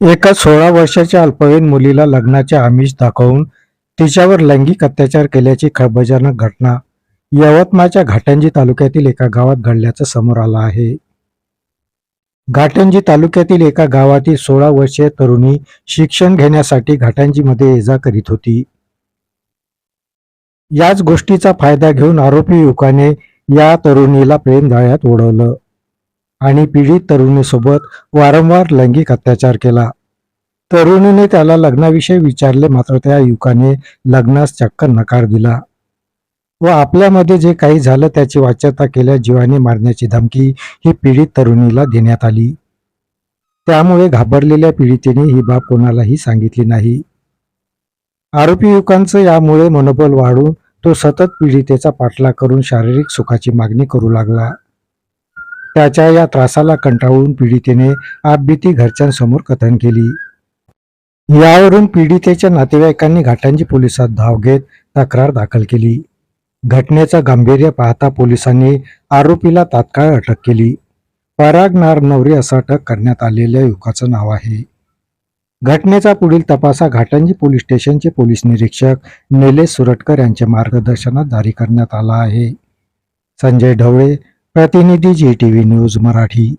एका सोळा वर्षाच्या अल्पवयीन मुलीला लग्नाचे आमिष दाखवून तिच्यावर लैंगिक अत्याचार केल्याची खळबळजनक घटना यवतमाळच्या घाटंजी तालुक्यातील एका गावात घडल्याचं समोर आलं आहे. घाटंजी तालुक्यातील एका गावातील सोळा वर्षीय तरुणी शिक्षण घेण्यासाठी घाटंजीमध्ये ये जा करीत होती. याच गोष्टीचा फायदा घेऊन आरोपी युवकाने या तरुणीला प्रेमगाळ्यात ओढवलं आणि पीडित तरुणीसोबत वारंवार लैंगिक अत्याचार केला. तरुणीने त्याला लग्नाविषयी विचारले मात्र त्या युवकाने लग्नास चक्क नकार दिला व आपल्यामध्ये जे काही झालं त्याची वाच्यता केल्या जीवाने मारण्याची धमकी ही पीडित तरुणीला देण्यात आली. त्यामुळे घाबरलेल्या पीडितेने ही बाब कोणालाही सांगितली नाही. आरोपी युवकांचं यामुळे मनोबल वाढून तो सतत पीडितेचा पाठलाग करून शारीरिक सुखाची मागणी करू लागला. त्याच्या या त्रासाला कंटाळून पीडितेने आपबीती घरच्यांसमोर कथन केली. यावरून पीडितेच्या नातेवाईकांनी घाटांजी पोलिसात धाव घेत तक्रार दाखल केली. घटनेचं गांभीर्य पाहता पोलिसांनी आरोपीला तात्काळ अटक केली. पराग नवरी असं अटक करण्यात आलेल्या युवकाचं नाव आहे. घटनेचा पुढील तपासा घाटंजी पोलीस स्टेशनचे पोलीस निरीक्षक निलेश सुरटकर यांच्या मार्गदर्शनात जारी करण्यात आला आहे. संजय ढवळे प्रतिनिधी G T V news Marathi.